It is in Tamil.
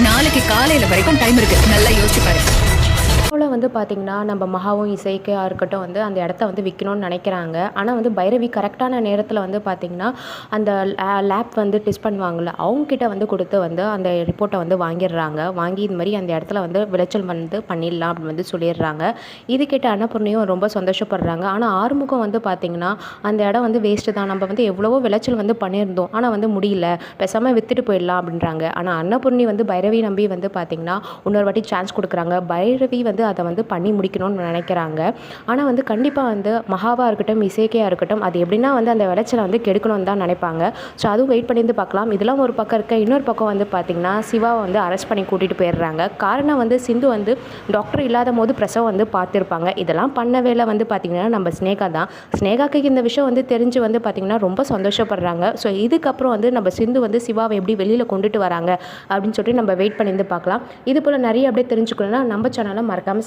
நாளைக்கு காலையில வரைக்கும் டைம் இருக்கு. நல்லா யோசிச்சு பாருங்க. வந்து பார்த்திங்கன்னா நம்ம மகாவும் இசைக்கையாக இருக்கட்டும் வந்து அந்த இடத்த வந்து விற்கணும்னு நினைக்கிறாங்க. ஆனால் வந்து பைரவி கரெக்டான நேரத்தில் வந்து பார்த்திங்கன்னா அந்த லேப் வந்து டெஸ்ட் பண்ணுவாங்கள்ல அவங்கக்கிட்ட வந்து கொடுத்து வந்து அந்த ரிப்போர்ட்டை வந்து வாங்கிடுறாங்க. வாங்கி இது மாதிரி அந்த இடத்துல வந்து விளைச்சல் வந்து பண்ணிடலாம் அப்படின்னு வந்து சொல்லிடுறாங்க. இது கேட்ட அன்னபூர்ணியும் ரொம்ப சந்தோஷப்படுறாங்க. ஆனால் ஆறுமுகம் வந்து பார்த்திங்கன்னா அந்த இடம் வந்து வேஸ்ட்டு தான். நம்ம வந்து எவ்வளவோ விளைச்சல் வந்து பண்ணியிருந்தோம். ஆனால் வந்து முடியல. பேசாமல் விற்றுட்டு போயிடலாம் அப்படின்றாங்க. ஆனால் அன்னபூர்ணி வந்து பைரவி நம்பி வந்து பார்த்திங்கன்னா இன்னொரு வாட்டி சான்ஸ் கொடுக்குறாங்க. பைரவி வந்து அதை வந்து பண்ணி முடிக்கணும்னு நினைக்கிறாங்க. ஆனால் வந்து கண்டிப்பாக வந்து மகாவாக இருக்கட்டும் இசைக்கையாக இருக்கட்டும் அது எப்படின்னா வந்து அந்த விளைச்சலை வந்து கெடுக்கணும்னு தான் நினைப்பாங்க. ஸோ அதுவும் வெயிட் பண்ணி இருந்து பார்க்கலாம். இதெல்லாம் ஒரு பக்கம் இருக்க இன்னொரு பக்கம் வந்து பார்த்திங்கன்னா சிவாவை வந்து அரெஸ்ட் பண்ணி கூட்டிகிட்டு போயிடுறாங்க. காரணம் வந்து சிந்து வந்து டாக்டர் இல்லாத போது பிரசவம் வந்து பார்த்துருப்பாங்க. இதெல்லாம் பண்ண வேலை வந்து பார்த்திங்கன்னா நம்ம ஸ்னேகா தான். ஸ்னேகாக்கு இந்த விஷயம் வந்து தெரிஞ்சு வந்து பார்த்திங்கன்னா ரொம்ப சந்தோஷப்படுறாங்க. ஸோ இதுக்கப்புறம் வந்து நம்ம சிந்து வந்து சிவாவை எப்படி வெளியில் கொண்டுட்டு வராங்க? அப்படின்னு சொல்லிட்டு நம்ம வெயிட் பண்ணி இருந்து பார்க்கலாம். இது போல் நிறைய அப்படியே தெரிஞ்சுக்கணும்னா நம்ம சேனலை மறக்காமல்